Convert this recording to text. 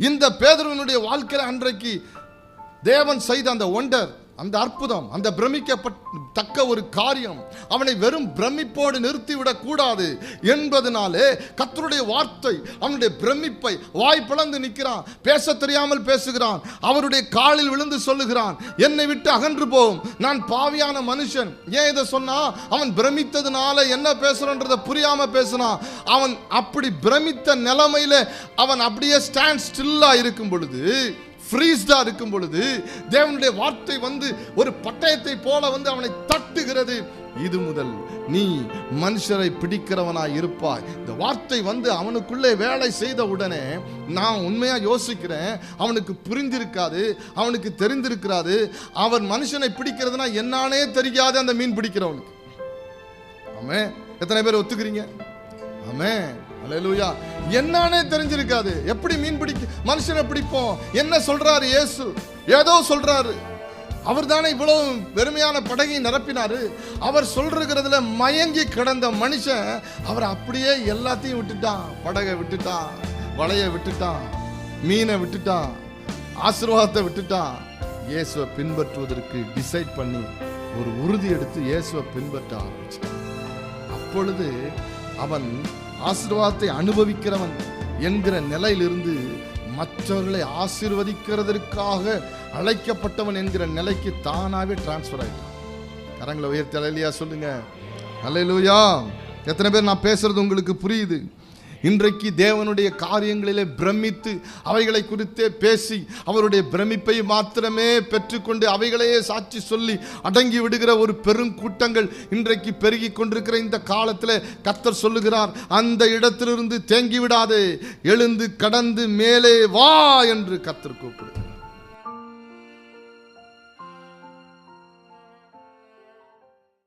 இந்த பேதுருவனுடைய வாழ்க்கையில் அன்றைக்கு தேவன் செய்த அந்த ஒண்டர் அந்த அற்புதம் அந்த பிரமிக்கப்பட்ட ஒரு காரியம். அவனை வெறும் பிரமிப்போடு நிறுத்திவிடக் கூடாது என்பதனாலே கத்தருடைய வார்த்தை அவனுடைய பிரமிப்பை வாய் பிளந்து நிற்கிறான் பேச தெரியாமல் பேசுகிறான் அவருடைய காலில் விழுந்து சொல்லுகிறான் என்னை விட்டு அகன்று போகும் நான் பாவியான மனுஷன். ஏன் இதை சொன்னா? அவன் பிரமித்ததுனால என்ன பேசுறன்றதை புரியாம பேசினான் அவன் அப்படி பிரமித்த நிலைமையில அவன் அப்படியே ஸ்டாண்ட் ஸ்டில்லா இருக்கும் பொழுது ஃப்ரீஸ்டாக இருக்கும் பொழுது தேவனுடைய வார்த்தை வந்து ஒரு பட்டயத்தை போல வந்து அவனை தட்டுகிறது. இது முதல். நீ மனுஷரை பிடிக்கிறவனாய் இருப்பாய். இந்த வார்த்தை வந்து அவனுக்குள்ளே வேலை செய்த உடனே நான் உண்மையாக யோசிக்கிறேன். அவனுக்கு புரிந்திருக்காது. அவனுக்கு தெரிந்திருக்கிறாது. அவன் மனுஷனை பிடிக்கிறதுனா என்னானே தெரியாது அந்த மீன் பிடிக்கிறவனுக்கு. ஆமே எத்தனை பேர் ஒத்துக்கிறீங்க? ஆமே அல்லேலூயா என்னன்னே தெரிஞ்சிருக்காது. எப்படி மீன் பிடிக்க மனுஷனை பிடிப்போம்? என்ன சொல்றாரு இயேசு? ஏதோ சொல்றாரு. அவர் தானே இவ்வளவு பெருமையான படகையும் நிரப்பினாரு. அவர் சொல்றதுல மயங்கி கிடந்த மனுஷன் அவர் அப்படியே எல்லாத்தையும் விட்டுட்டான். படகை விட்டுட்டான் வலைய விட்டுட்டான் மீனை விட்டுட்டான் ஆசீர்வாதத்தை விட்டுட்டான். இயேசுவை பின்பற்றுவதற்கு டிசைட் பண்ணி ஒரு உறுதி எடுத்து இயேசுவை பின்பற்ற ஆரம்பிச்சான். அப்பொழுது அவன் ஆசீர்வாதத்தை அனுபவிக்கிறவன் என்கிற நிலையிலிருந்து மற்றவர்களை ஆசீர்வதிக்கிறதற்காக அழைக்கப்பட்டவன் என்கிற நிலைக்கு தானாகவே டிரான்ஸ்ஃபர் ஆகிட்டான் கரங்களை உயர்த்தி அலையிலையா சொல்லுங்க. அலையிலூயா எத்தனை பேர் நான் பேசுறது உங்களுக்கு புரியுது? இன்றைக்கு தேவனுடைய காரியங்களிலே பிரமித்து அவைகளை குறித்தே பேசி அவருடைய பிரமிப்பை மாத்திரமே பெற்றுக்கொண்டு அவைகளையே சாட்சி சொல்லி அடங்கி விடுகிற ஒரு பெரும் கூட்டங்கள் இன்றைக்கு பெருகி கொண்டிருக்கிற இந்த காலத்தில் கத்தர் சொல்லுகிறார் அந்த இடத்திலிருந்து தேங்கி விடாதே எழுந்து கடந்து மேலே வா என்று கத்தர் கூப்பிடு